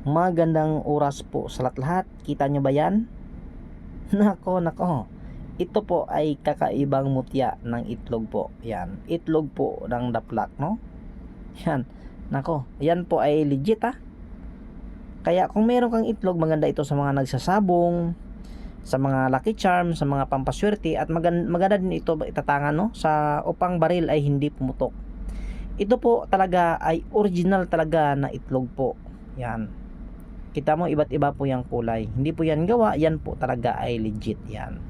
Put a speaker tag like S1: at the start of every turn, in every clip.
S1: Magandang oras po sa lahat-lahat. Kita nyo ba yan? Nako, nako. Ito po ay kakaibang mutya ng itlog po. Yan. Itlog po ng daplak, no? Yan. Nako. Yan po ay legit, ha? Kaya kung meron kang itlog, maganda ito sa mga nagsasabong, sa mga lucky charm, sa mga pampaswerte, at maganda, maganda din ito itatangan, no? Sa upang baril ay hindi pumutok. Ito po talaga ay original talaga na itlog po. Yan. Kita mo iba't iba po yung kulay. Hindi po yan gawa, yan po talaga ay legit yan.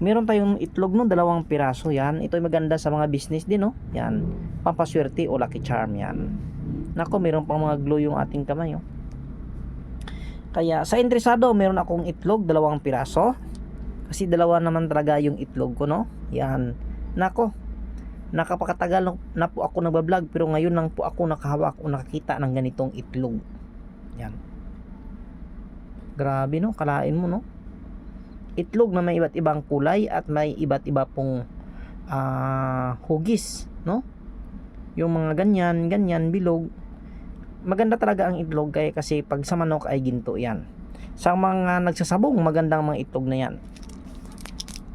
S1: Meron tayong itlog no, dalawang piraso yan. Ito ay maganda sa mga business din no. Yan, pampaswerte o lucky charm yan. Nako, meron pang mga glue yung ating kamay oh. Kaya sa interesado, meron akong itlog, dalawang piraso. Kasi dalawa naman talaga yung itlog ko no. Yan. Nako, nakapakatagal na po ako nagbablog pero ngayon lang po ako nakahawak o nakakita ng ganitong itlog. Yan. Grabe no, kalain mo no. Itlog na may iba't ibang kulay at may iba't iba pong ah, hugis, no? Yung mga ganyan, ganyan, bilog. Maganda talaga ang itlog kaya kasi pag sa manok ay ginto yan. Sa mga nagsasabong, magandang mga itlog na yan.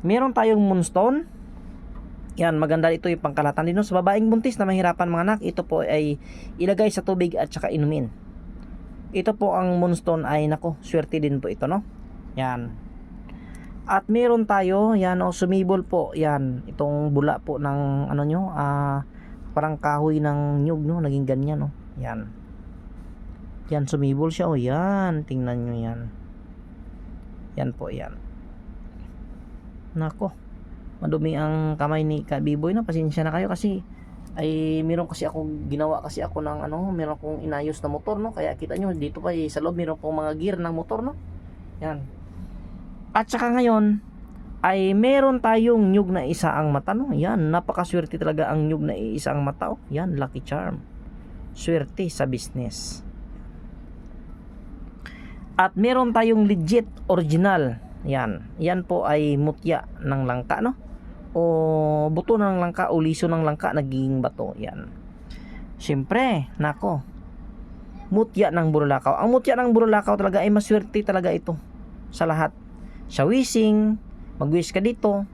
S1: Meron tayong moonstone. Yan, maganda ito yung pangkalatan din no? sa babaeng buntis na mahirapan mga anak. Ito po ay ilagay sa tubig at saka inumin. Ito po ang moonstone ay nako, swerte din po ito no. Yan. At meron tayo, yan o sumibol po, yan, itong bula po ng ano nyo, ah, parang kahoy ng nyug no, naging ganyan no. Yan. Yan sumibol siya o yan, tingnan nyo yan. Yan po yan. Nako. Madumi ang kamay ni Kabiboy no, pasensya na kayo kasi ay meron kasi ako ginawa kasi ako ng ano, meron akong inayos na motor no. Kaya kita nyo dito pa eh, sa loob meron pong mga gear ng motor no. Yan. At saka ngayon ay meron tayong nyug na isa ang mata no. Yan, napakaswerte talaga ang nyug na isa ang mata oh. Yan, lucky charm. Swerte sa business. At meron tayong legit original. Yan. Yan po ay mutya ng langka no o buto ng langka o liso ng langka naging bato. Yan. Syempre nako. Mutya ng burulakaw. Ang mutya ng burulakaw talaga ay maswerte talaga ito sa lahat. Sa wishing magwish ka dito.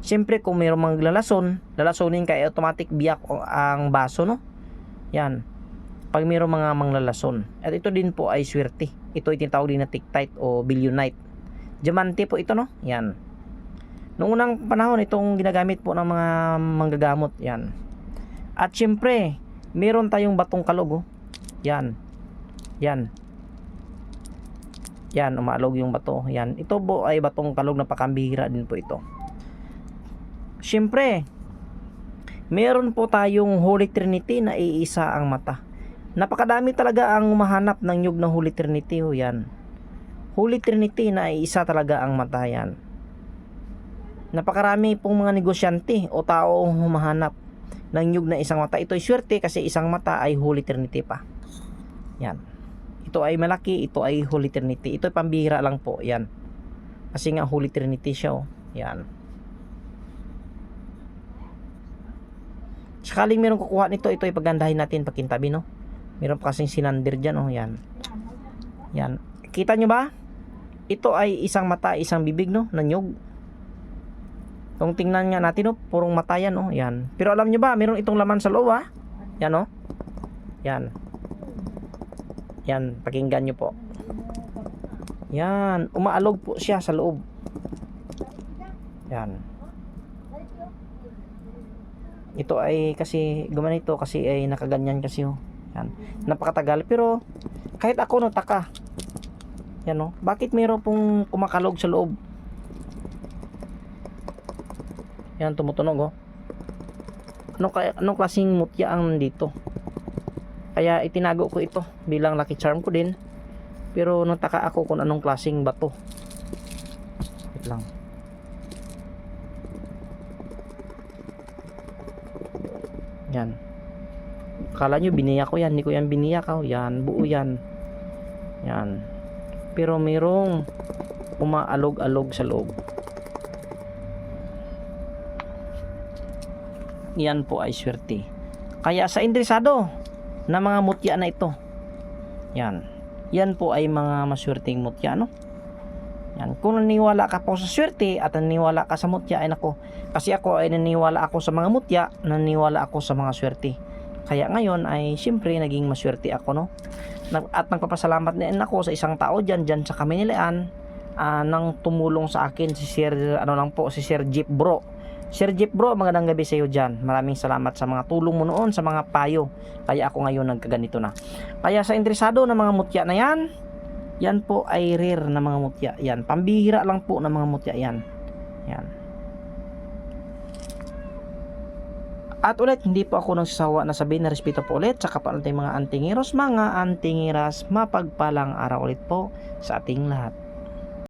S1: Syempre kung mayroong maglalason lalasonin ka ay automatic biyak ang baso no? Yan. Pag mayroong mga manglalason at ito din po ay swerte. Ito ay tinatawag din na tiktite o billionite. Diamante po ito no? Yan Noong unang panahon, itong ginagamit po ng mga manggagamot. Yan. At syempre, meron tayong batong kalog. Oh. Yan. Yan. Yan, umalog yung bato. Yan. Ito po ay batong kalog na pakambihira din po ito. Syempre, meron po tayong Holy Trinity na iisa ang mata. Napakadami talaga ang umahanap ng nyug ng Holy Trinity. Oh, yan. Holy Trinity na iisa talaga ang mata yan napakarami pong mga negosyante o tao humahanap ng nyug na isang mata. Ito ay swerte kasi isang mata ay Holy Trinity pa. Yan. Ito ay malaki, ito ay Holy Trinity. Ito ay pambihira lang po. Yan. Kasi nga Holy Trinity siya. Oh. Yan. Sakaling meron kukuha nito, ito ay pagandahin natin pakintabi, no? Meron pa kasing sinander dyan, oh. Yan. Yan. Kita nyo ba? Ito ay isang mata, isang bibig, no? Na nyug. Kung tingnan nga natin, oh, purong mata yan, oh. Yan. Pero alam nyo ba, meron itong laman sa loob, ah. Yan, oh. Yan. Yan, pakinggan nyo po. Yan. Umaalog po siya sa loob. Yan. Ito ay kasi gumanito kasi ay nakaganyan kasi oh. Yan. Napakatagal pero kahit ako nataka. Yan oh. Bakit mayroon pong kumakalog sa loob? Yan tumutunog oh. Ano kaya anong klaseng mutya ang nandito? Kaya itinago ko ito bilang lucky charm ko din. Pero nataka ako kung anong klaseng bato. Wait lang. Yan. Kala nyo biniyak ko yan. Hindi ko yan biniyak. Oh. Yan. Buo yan. Yan. Pero mayroong umaalog-alog sa loob. Yan po ay swerte. Kaya sa interesado na mga mutya na ito. Yan. yan po ay mga maswerteng mutya, no? Yan. Kung naniwala ka po sa swerte at naniwala ka sa mutya, ay nako. Kasi ako ay naniwala ako sa mga mutya, naniwala ako sa mga swerte. Kaya ngayon ay siyempre naging maswerte ako, no? At nagpapasalamat din ako sa isang tao dyan, dyan sa Kaminilaan, ah, nang tumulong sa akin si Sir, ano lang po, si Sir Jeep Bro. Sir Jeep Bro, magandang gabi sa iyo dyan. Maraming salamat sa mga tulong mo noon, sa mga payo. Kaya ako ngayon nagkaganito na. Kaya sa interesado ng mga mutya na yan, yan po ay rare na mga mutya. Yan, pambihira lang po ng mga mutya yan. Yan. At ulit, hindi po ako nagsasawa na sabihin na respeto po ulit sa kapal mga antingiros, mga antingiras, mapagpalang araw ulit po sa ating lahat.